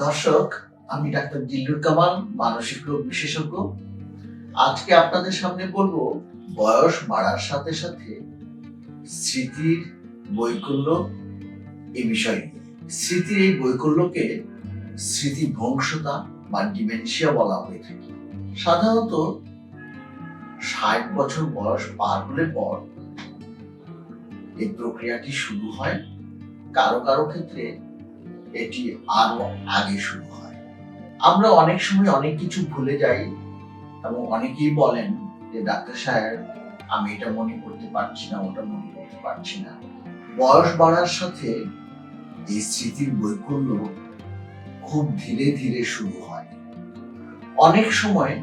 দর্শক, আমি ডাক্তার জিল্লুর কামাল, মানসিক রোগ বিশেষজ্ঞ। আজকে আপনাদের সামনে বলব, বয়স বাড়ার সাথে সাথে স্মৃতির বৈকল্য এ বিষয় স্মৃতির এই বৈকল্যকে স্মৃতি ভ্রংশতা বা ডিমেনশিয়া বলা হয়ে থাকে। সাধারণত ষাট বছর বয়স পার হলে পর এই প্রক্রিয়াটি শুরু হয় কারও কারও ক্ষেত্রে এটি আরও আগে শুরু হয়। আমরা অনেক সময় অনেক কিছু ভুলে যাই এবং অনেকেই বলেন যে, ডাক্তার সাহেব, আমি এটা মনে করতে পারছি না, ওটা মনে করতে পারছি না। বয়স বাড়ার সাথে এই স্মৃতির বৈকল্য খুব ধীরে ধীরে শুরু হয়। অনেক সময়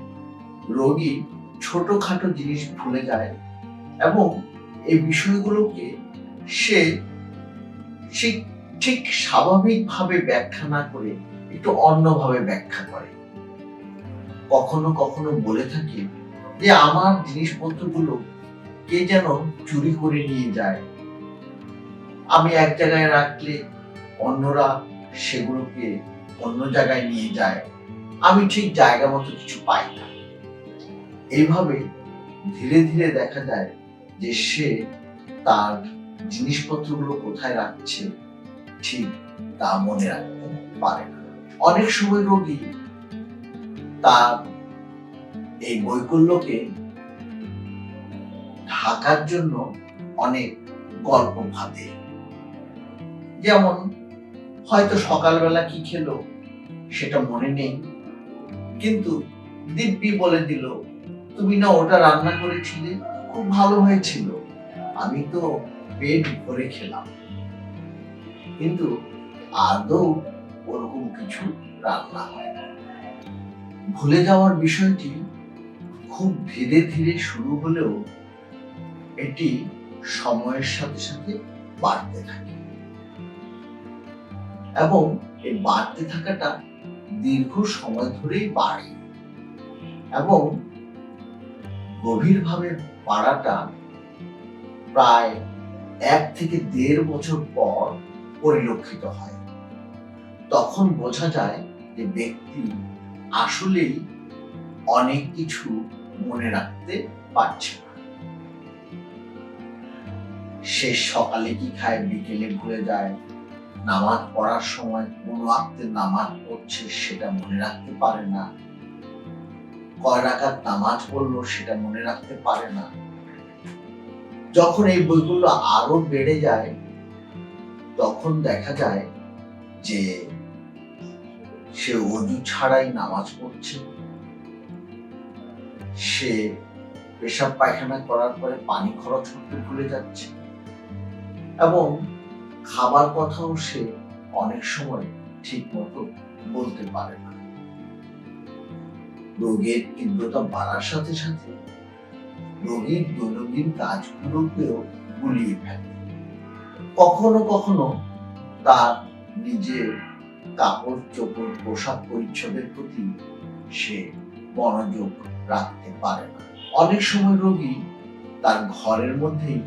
রোগী ছোটখাটো জিনিস ভুলে যায় এবং এই বিষয়গুলোকে সে সে ঠিক স্বাভাবিকভাবে ব্যাখ্যা না করে একটু অন্যভাবে ব্যাখ্যা করে। কখনো কখনো বলে থাকে যে আমার জিনিসপত্রগুলো কে যেন চুরি করে নিয়ে যায়। আমি এক জায়গায় রাখলে অন্যরা সেগুলোকে অন্য জায়গায় নিয়ে যায়। আমি ঠিক জায়গা মতো কিছু পাই না। এইভাবে ধীরে ধীরে দেখা যায় যে সে তার জিনিসপত্রগুলো কোথায় রাখছে ঠিক তা মনে রাখতে পারে না। অনেক সময় রোগী তার এই বৈকল্যকে ঢাকার জন্য অনেক গল্প ভাবে। যেমন, হয়তো সকালবেলা কি খেলো সেটা মনে নেই, কিন্তু দিব্যি বলে দিল, তুমি না ওটা রান্না করেছিলে? খুব ভালো হয়েছিল। আমি তো পেট ভরে খেলাম। কিন্তু আদৌ ওরকম কিছু রান্না হয় না। ভুলে যাওয়ার বিষয়টি খুব ধীরে ধীরে শুরু হলেও এটি সময়ের সাথে সাথে বাড়তে থাকে। এবং এই বাড়তে থাকাটা দীর্ঘ সময় ধরেই বাড়ে এবং গভীরভাবে বাড়াটা প্রায় এক থেকে দেড় বছর পর পরিলক্ষিত হয়। তখন বোঝা যায় যে ব্যক্তি আসলেই অনেক কিছু মনে রাখতে পারছে না। সে সকালে কি খায়, বিকেলে ভুলে যায়, নামাজ পড়ার সময় কোন আক্তে নামাজ পড়ছে সেটা মনে রাখতে পারে না। কয় রাখার নামাজ পড়ল সেটা মনে রাখতে পারে না। যখন এই বইগুলো আরও বেড়ে যায় তখন দেখা যায় যে সে অজু ছাড়াই নামাজ পড়ছে। সে পেশাব পায়খানা করার পরে পানি খরচ করতে ভুলে যাচ্ছে এবং খাবার কথাও সে অনেক সময় ঠিক মতো বলতে পারে না। রোগের তীব্রতা বাড়ার সাথে সাথে রোগীর দৈনন্দিন কাজগুলোকেও গুলিয়ে ফেলে। কখনো কখনো তার নিজের কাপড় চোপড় পোশাক পরিচ্ছদের প্রতি সে মনোযোগ রাখতে পারে না। অনেক সময় রোগী তার ঘরের মধ্যেই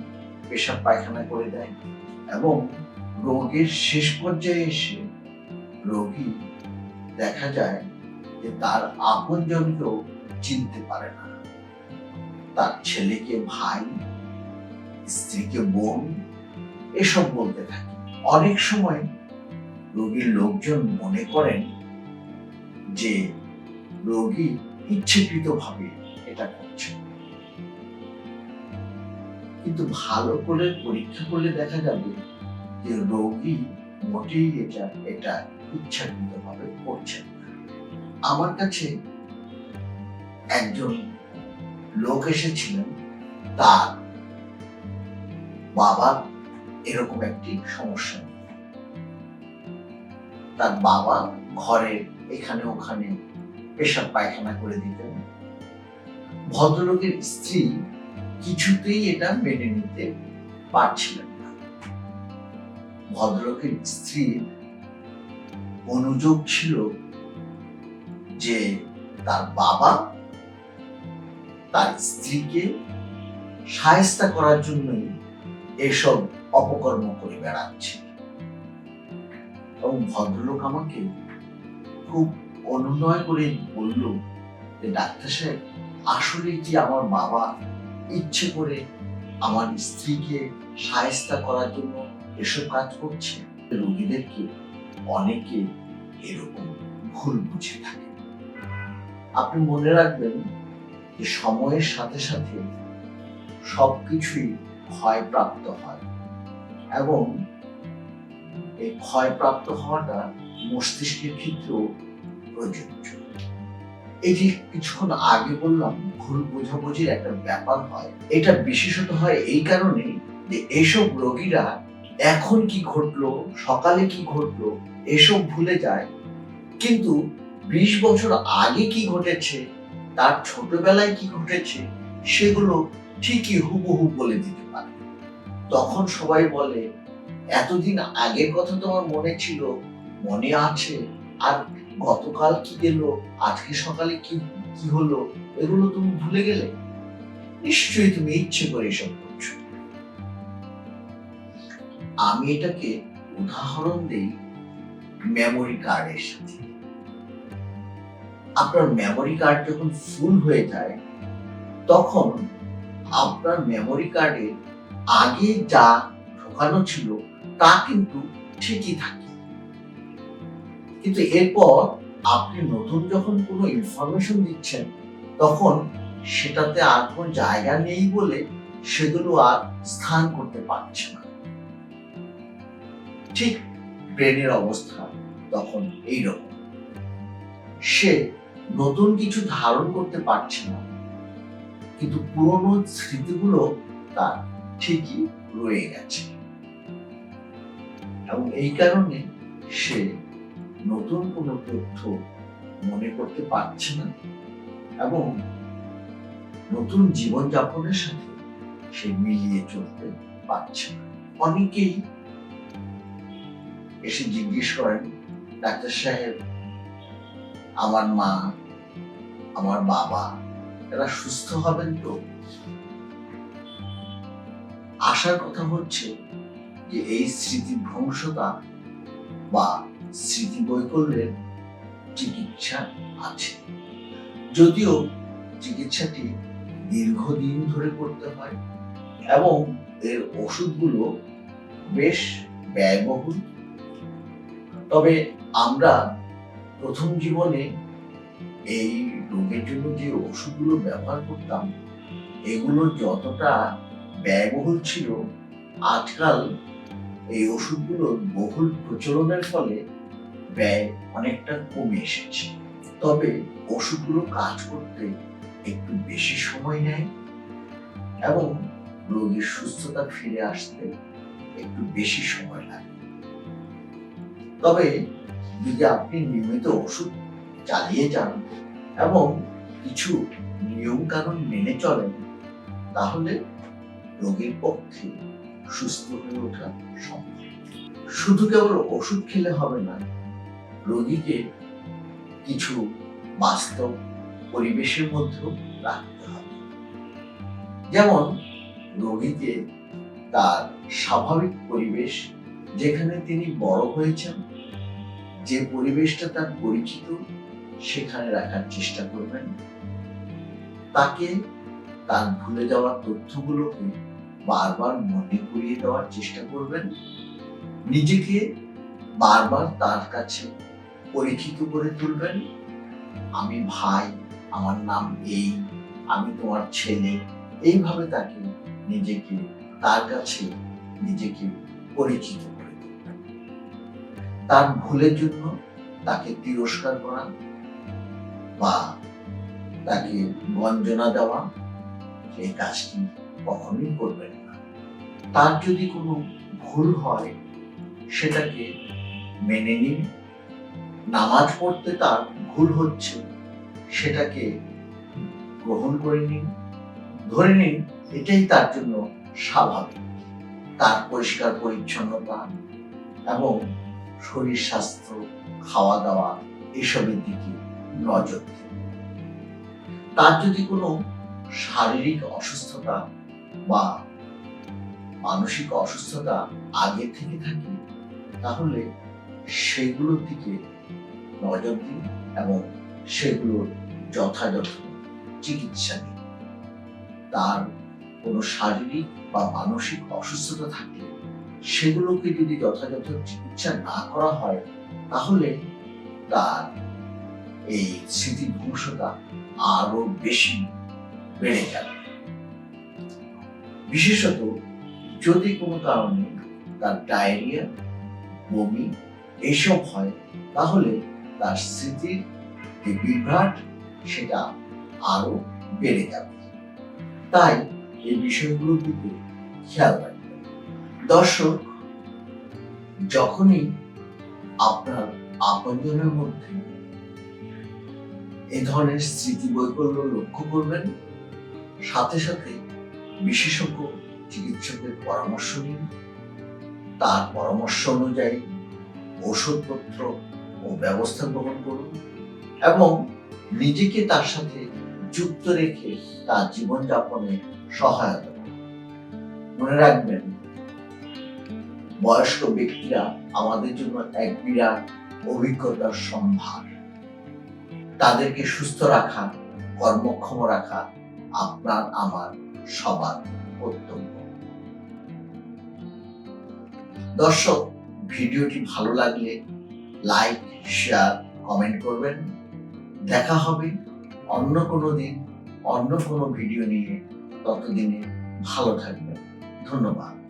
পেশাব পায়খানা করে দেয় এবং রোগের শেষ পর্যায়ে এসে রোগী দেখা যায় যে তার আপনজনকেও চিনতে পারে না। তার ছেলেকে ভাই, স্ত্রীকে বোন এসব বলতে থাকে। অনেক সময় রোগীর লোকজন মনে করেন যে রোগী ইচ্ছাকৃতভাবে এটা করছে। কিন্তু ভালো করে পরীক্ষা করলে দেখা যাবে যে রোগী মোটেই এটা এটা ইচ্ছাকৃতভাবে করছে আমার কাছে একজন লোক এসেছিলেন, তার বাবা এরকম একটি সমস্যা। তার বাবা ঘরে এখানে ওখানে পেশাব পায়খানা করে দিতেন ভদ্রলোকের স্ত্রী কিছুতেই এটা মেনে নিতে পারছিলেন না ভদ্রলোকের স্ত্রীর অনুযোগ ছিল যে তার বাবা তার স্ত্রীকে সায়স্তা করার জন্যই এসব অপকর্ম করে বেড়াচ্ছে। এবং ভদ্রলোক আমাকে খুব অনুনয় করে বলল যে, ডাক্তার সাহেব, আসলে কি আমার বাবা ইচ্ছে করে আমার স্ত্রীকে সায়স্তা করার জন্য এসব কাজ করছে? রোগীদেরকে অনেকে এরকম ভুল বুঝে থাকে। আপনি মনে রাখবেন যে, সময়ের সাথে সাথে সবকিছুই ক্ষয়প্রাপ্ত হয়। এবং এই ক্ষয়প্রাপ্ত হওয়াটা মস্তিষ্কের ক্ষেত্রেও প্রযোজ্য যে কিছুক্ষণ আগে বললাম, ভুল বোঝাবুঝির একটা ব্যাপার হয়, এটা বিশেষত হয় এই কারণে যে এইসব রোগীরা এখন কি ঘটলো, সকালে কি ঘটলো, এসব ভুলে যায়, কিন্তু বিশ বছর আগে কি ঘটেছে, তার ছোটবেলায় কি ঘটেছে, সেগুলো ঠিকই হুবহু বলে দিতে তখন সবাই বলে, এতদিন আগের কথা তোমার মনে ছিল, মনে আছে? আর গতকাল কি গেল আজকে সকালে কি কি হলো? এগুলো তুমি ভুলে গেলে? নিশ্চয়ই তুমি ইচ্ছে করে এসব করছ। আমি এটাকে উদাহরণ দেই মেমোরি কার্ডের সাথে। আপনার মেমোরি কার্ড যখন ফুল হয়ে যায়, তখন আপনার মেমোরি কার্ডে আগে যা ঢোকানো ছিল, তা কিন্তু ঠিকই থাকে। কিন্তু এরপর আপনি নতুন যখন কোনো ইনফরমেশন দিচ্ছেন, তখন সেটাতে আর কোনো জায়গা নেই বলে সেগুলো আর স্থান করতে পারছে না। ঠিক ব্রেনের অবস্থা তখন এইরকম। সে নতুন কিছু ধারণ করতে পারছে না, কিন্তু পুরনো স্মৃতিগুলো তার ঠিকই রয়ে গেছে। এবং এই কারণে সে নতুন কোনো তথ্য মনে করতে পারছে না এবং নতুন জীবনযাপনের সাথে সে মিলিয়ে চলতে পারছে না। অনেকেই এসে জিজ্ঞেস করেন, ডাক্তার সাহেব, আমার মা, আমার বাবা, এরা সুস্থ হবেন তো? আশার কথা হচ্ছে যে এই স্মৃতি ভ্রংশতা বা স্মৃতি বৈকল্যের চিকিৎসা আছে। যদিও চিকিৎসাটি দীর্ঘদিন ধরে করতে হয় এবং এর ওষুধগুলো বেশ ব্যয়বহুল। তবে আমরা প্রথম জীবনে এই রোগের জন্য যে ওষুধগুলো ব্যবহার করতাম, এগুলো যতটা ব্যয়বহুল ছিল, আজকাল এই ওষুধগুলোর বহুল প্রচলনের ফলে ব্যয় অনেকটা কমে এসেছে। তবে ওষুধগুলো কাজ করতে একটু বেশি সময় নেয় এবং রোগীর সুস্থতা ফিরে আসতে একটু বেশি সময় লাগে। তবে যদি আপনি নিয়মিত ওষুধ চালিয়ে যান এবং কিছু নিয়ম কানুন মেনে চলেন, তাহলে রোগীর পক্ষে সুস্থ হয়ে ওঠা সম্ভব। শুধু কেবল ওষুধ খেলে হবে না? রোগীকে কিছু বাস্তব পরিবেশের মধ্যেও রাখতে হবে। যেমন, রোগীকে তার স্বাভাবিক পরিবেশ যেখানে তিনি বড় হয়েছেন, যে পরিবেশটা তার পরিচিত, সেখানে রাখার চেষ্টা করবেন। তাকে তার ভুলে যাওয়া তথ্যগুলোকে বারবার মনে করিয়ে দেওয়ার চেষ্টা করবেন। নিজেকে বারবার তার কাছে পরীক্ষিত করে তুলবেন। আমি ভাই, আমার নাম এই, আমি তোমার ছেলে। এইভাবে তাকে নিজেকে, তার কাছে নিজেকে পরিচিত করে তুলবেন। তার ভুলের জন্য তাকে তিরস্কার করা বা তাকে বঞ্চনা দেওয়া সেই কাজটি কখনোই করবেন না। তার যদি কোনো ভুল হয়, সেটাকে মেনে নিন। নামাজ পড়তে তার ভুল হচ্ছে, সেটাকে গ্রহণ করে নিন। ধরে নিন, এটাই তার জন্য স্বাভাবিক। তার পরিষ্কার পরিচ্ছন্নতা এবং শরীর স্বাস্থ্য খাওয়া দাওয়া এসবের দিকে নজর তার যদি কোনো শারীরিক অসুস্থতা বা মানসিক অসুস্থতা আগে থেকে থাকে, তাহলে সেগুলোর দিকে নজর দিন এবং সেগুলোর যথাযথ চিকিৎসা নিন তার কোনো শারীরিক বা মানসিক অসুস্থতা থাকলে সেগুলোকে যদি যথাযথ চিকিৎসা না করা হয়, তাহলে তার এই স্মৃতিভ্রংশতা আরও বেশি বেড়ে যাবে বিশেষত যদি কোনো কারণে তার ডায়রিয়া, বমি এইসব হয়, তাহলে তার স্মৃতির যে বিভ্রাট, সেটা আরও বেড়ে যাবে। তাই এই বিষয়গুলোর দিকে খেয়াল রাখবেন। দর্শক, যখনই আপনার আপনজনের মধ্যে এ ধরনের স্মৃতি বৈকল্য লক্ষ্য করবেন সাথে সাথে বিশেষজ্ঞ চিকিৎসকের পরামর্শ নিন। তার পরামর্শ অনুযায়ী ওষুধপত্র ও ব্যবস্থা গ্রহণ করুন এবং নিজেকে তার সাথে যুক্ত রেখে তার জীবনযাপনে সহায়তা করুন। মনে রাখবেন, বয়স্ক ব্যক্তিরা আমাদের জন্য এক বিরাট অভিজ্ঞতার সম্ভার। তাদেরকে সুস্থ রাখা, কর্মক্ষম রাখা আপনার আমার সবার কর্তব্য। দর্শক, ভিডিওটি ভালো লাগলে লাইক শেয়ার কমেন্ট করবেন। দেখা হবে অন্য কোনো দিন, অন্য কোনো ভিডিও নিয়ে। ততদিনে ভালো থাকবেন। ধন্যবাদ।